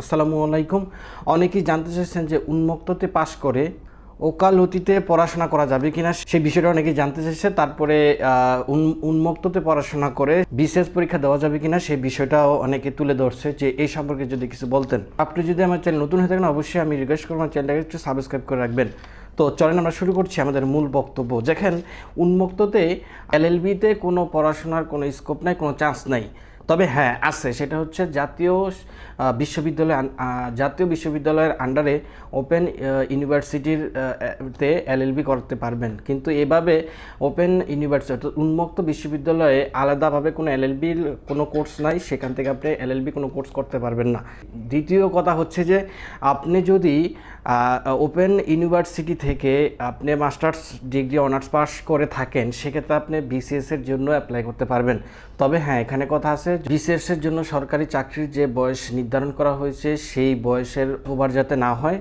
আসসালামু আলাইকুম। অনেকেই জানতে চাইছেন যে উন্মুক্ততে পাশ করে ওকালতিতে পড়াশোনা করা যাবে কিনা সেই বিষয়টা অনেকেই জানতে চাইছে। তারপরে উন্মুক্ততে পড়াশোনা করে বিশেষ পরীক্ষা দেওয়া যাবে কিনা সেই বিষয়টাও অনেকে তুলে ধরছে যে এই সম্পর্কে যদি কিছু বলতেন। আপনি যদি আমার চ্যানেল নতুন হয়ে থাকেন, অবশ্যই আমি রিকোয়েস্ট করব চ্যানেলটাকে একটু সাবস্ক্রাইব করে রাখবেন। তো চলেন আমরা শুরু করছি আমাদের মূল বক্তব্য। দেখেন, উন্মুক্ততে এলএলবিতে কোনো পড়াশোনার কোনো স্কোপ নাই, কোনো চান্স নাই। তবে হ্যাঁ আছে। সেটা হচ্ছে জাতীয় বিশ্ববিদ্যালয় জাতীয় বিশ্ববিদ্যালয়ের আন্ডারে ওপেন ইউনিভার্সিটির তে এলএলবি করতে পারবেন। কিন্তু এভাবে ওপেন ইউনিভার্সিটি অর্থাৎ উন্মুক্ত বিশ্ববিদ্যালয়ে আলাদাভাবে কোনো এলএলবির কোনো কোর্স নাই, সেখান থেকে আপনি এলএলবি কোনো কোর্স করতে পারবেন না। দ্বিতীয় কথা হচ্ছে যে, আপনি যদি ওপেন ইউনিভার্সিটি থেকে আপনি মাস্টার্স ডিগ্রি অনার্স পাস করে থাকেন, সেক্ষেত্রে আপনি বিসিএস এর জন্য অ্যাপ্লাই করতে পারবেন। তবে হ্যাঁ এখানে কথা আছে বিসিএস এর জন্য সরকারি চাকরির যে বয়স নির্ধারণ করা হয়েছে, সেই বয়সের ওভার যাতে না হয়